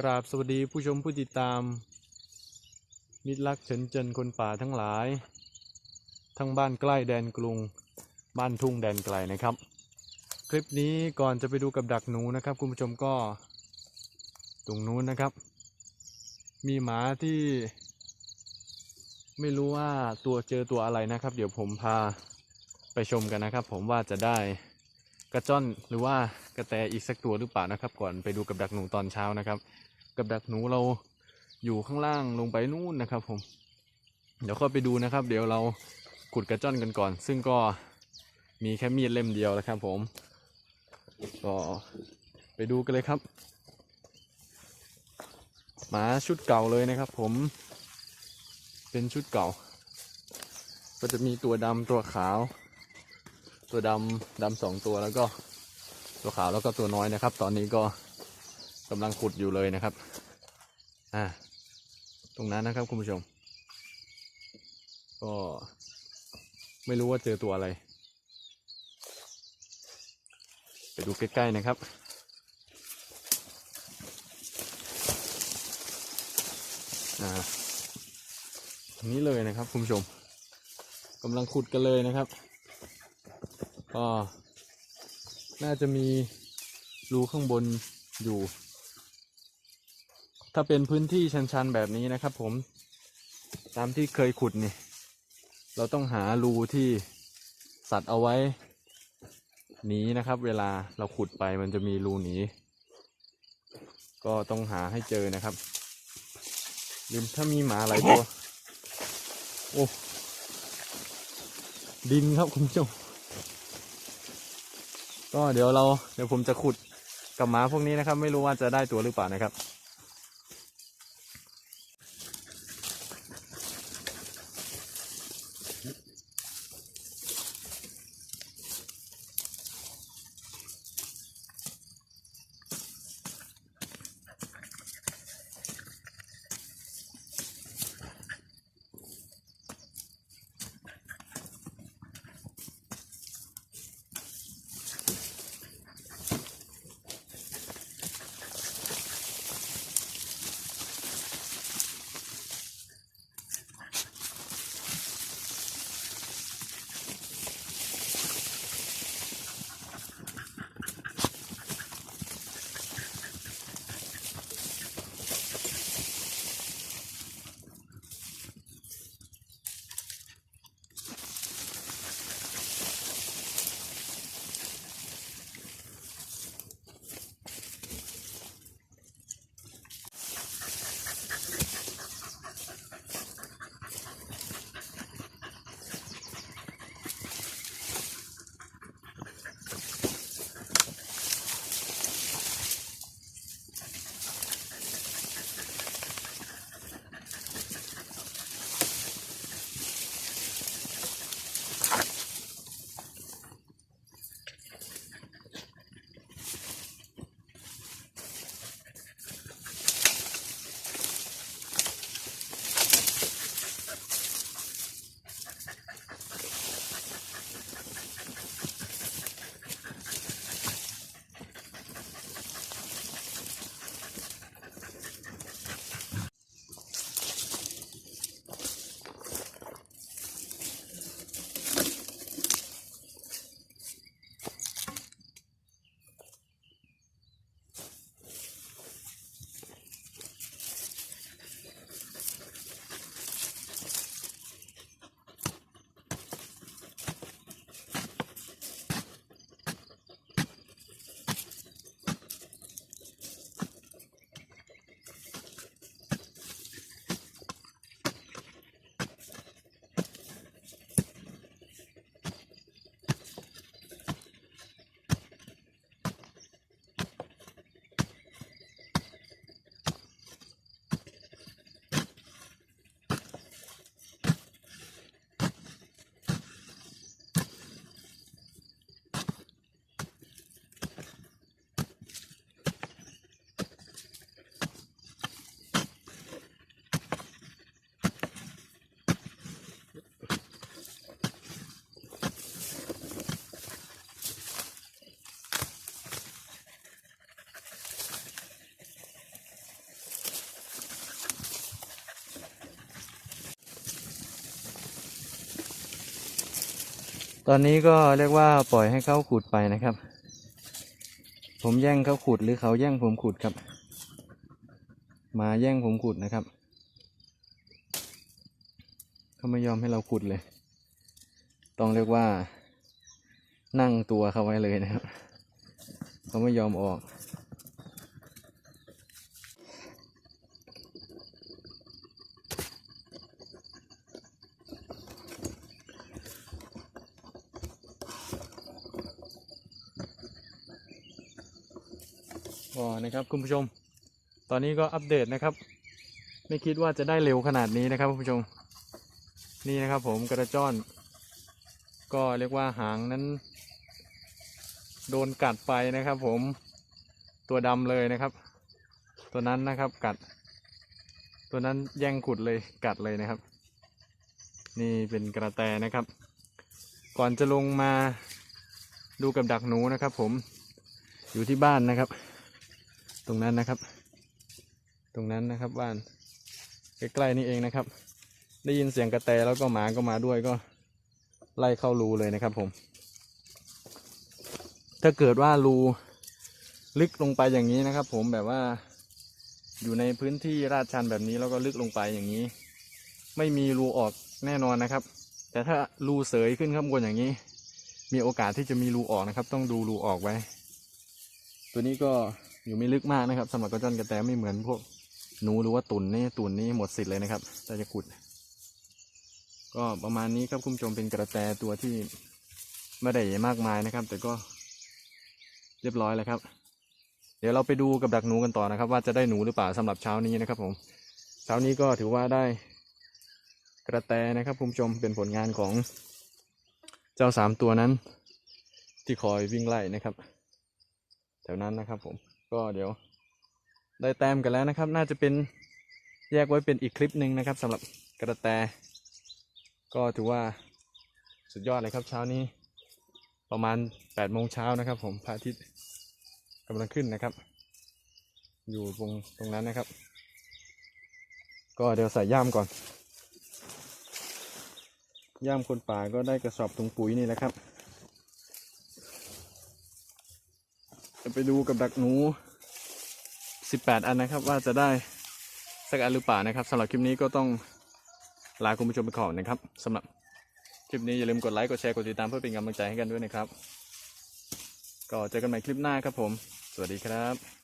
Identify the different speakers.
Speaker 1: กราบสวัสดีผู้ชมผู้ติดตาม มิตรรักเฉินเจินคนป่าทั้งหลาย ทั้งบ้านใกล้แดนกรุง บ้านทุ่งแดนไกลนะครับ คลิปนี้ก่อนจะไปดูกับดักหนูนะครับคุณผู้ชมก็ ตรงนู้นนะครับ มีหมาที่ ไม่รู้ว่าตัวเจอตัวอะไรนะครับ เดี๋ยวผมพาไปชมกันนะครับ ผมว่าจะได้กระจ้อนหรือว่า กระแตอีกสักตัวหรือเปล่านะครับ ก่อนไปดูกับดักหนูตอนเช้านะครับ กับดักหนูเราอยู่ข้างล่างลงไปนู่นนะครับ ผม เดี๋ยวค่อยไปดูนะครับ เดี๋ยวเราขุดกระจ้อนกันก่อน ซึ่งก็มีแค่มีดเล่มเดียวแล้วครับ ผมก็ไปดูกันเลยครับหมาชุดเก่าเลยนะครับ ผมเป็นชุดเก่า ก็จะมีตัวดำตัวขาว ตัวดำดำสองตัวแล้วก็ ตัวขาวแล้วก็ตัวน้อยนะครับ ตอนนี้ก็กำลังขุดอยู่เลยนะครับ อ่า ตรงนั้นนะครับคุณผู้ชม ก็ไม่รู้ว่าเจอตัวอะไร ไปดูใกล้ๆนะครับอ่าตรงนี้เลยนะครับคุณผู้ชมกำลังขุดกันเลยนะครับ ก็ น่าจะมีรูข้างบนอยู่ ถ้าเป็นพื้นที่ชันๆแบบนี้นะครับ ผมตามที่เคยขุดนี่ เราต้องหารูที่สัตว์เอาไว้หนีนะครับ เวลาเราขุดไปมันจะมีรูหนีก็ต้องหาให้เจอนะครับริมถ้ามีหมาหลายตัว โอ้ ดินครับคุณผู้ชม ก็เดี๋ยวเราเดี๋ยวผมจะขุดกับหมาพวกนี้นะครับ ไม่รู้ว่าจะได้ตัวหรือเปล่านะครับ ตอนนี้ก็เรียกว่าปล่อยให้เขาขุดไปนะครับ ผมแย่งเขาขุดหรือเขาแย่งผมขุดครับ มาแย่งผมขุดนะครับ เขาไม่ยอมให้เราขุดเลย ต้องเรียกว่า นั่งตัวเขาไว้เลยนะครับ เขาไม่ยอมออก ก็นะครับคุณผู้ชม ตอนนี้ก็อัปเดตนะครับ ไม่คิดว่าจะได้เร็วขนาดนี้นะครับคุณผู้ชม นี่นะครับผมกระจ้อน ก็เรียกว่าหางนั้น โดนกัดไปนะครับ ผมตัวดำเลยนะครับ ตัวนั้นนะครับกัด ตัวนั้นแย่งขุดเลยกัดเลยนะครับ นี่เป็นกระแตนะครับ ก่อนจะลงมาดูกับดักหนูนะครับ ผมอยู่ที่บ้านนะครับ ตรงนั้นนะครับ ตรงนั้นนะครับบ้านใกล้ๆนี่เองนะครับ ได้ยินเสียงกระแตแล้วก็หมาก็มาด้วยก็ไล่เข้ารูเลยนะครับผม ถ้าเกิดว่ารูลึกลงไปอย่างนี้นะครับ ผมแบบว่าอยู่ในพื้นที่ราดชันแบบนี้แล้วก็ลึกลงไปอย่างนี้ ไม่มีรูออกแน่นอนนะครับ แต่ถ้ารูเสยขึ้นข้างบนอย่างนี้ มีโอกาสที่จะมีรูออกนะครับ ต้องดูรูออกไว้ ตัวนี้ก็ อยู่ไม่ลึกมากนะครับสำหรับกระจอนกระแตไม่เหมือนพวกหนูหรือว่าตุ่นนี่ตุ่นนี่หมดสิทธิ์เลยนะครับถ้าจะขุด ก็ประมาณนี้ครับคุณผู้ชมเป็นกระแตตัวที่ไม่ได้ใหญ่มากมายนะครับ แต่ก็เรียบร้อยแล้วครับ เดี๋ยวเราไปดูกับดักหนูกันต่อนะครับ ว่าจะได้หนูหรือเปล่าสำหรับเช้านี้นะครับ ผมเช้านี้ก็ถือว่าได้กระแตนะครับคุณผู้ชมเป็นผลงานของเจ้าสามตัวนั้น ที่คอยวิ่งไล่นะครับ แถวนั้นนะครับผม ก็เดี๋ยวได้แต้มกันแล้วนะครับ น่าจะเป็นแยกไว้เป็นอีกคลิปหนึ่งนะครับสำหรับกระแต ก็ถือว่าสุดยอดเลยครับเช้านี้ประมาณ8ปดโมงเช้านะครับ ผมพระอาทิตย์กำลังขึ้นนะครับ อยู่ตรงตรงนั้นนะครับ ก็เดี๋ยวใส่ย่ามก่อน ย่ามคนป่าก็ได้กระสอบถุงปุ๋ยนี่แหละครับ จะ ไปดูกับดักหนู 18 อันนะครับ ว่าจะได้สักอันหรือเปล่านะครับสำหรับคลิปนี้ก็ต้องลาคุณผู้ชมไปก่อนนะครับสำหรับคลิปนี้อย่าลืมกดไลค์กดแชร์กดติดตามเพื่อเป็นกำลังใจให้กันด้วยนะครับ ก็เจอกันใหม่คลิปหน้าครับผม สวัสดีครับ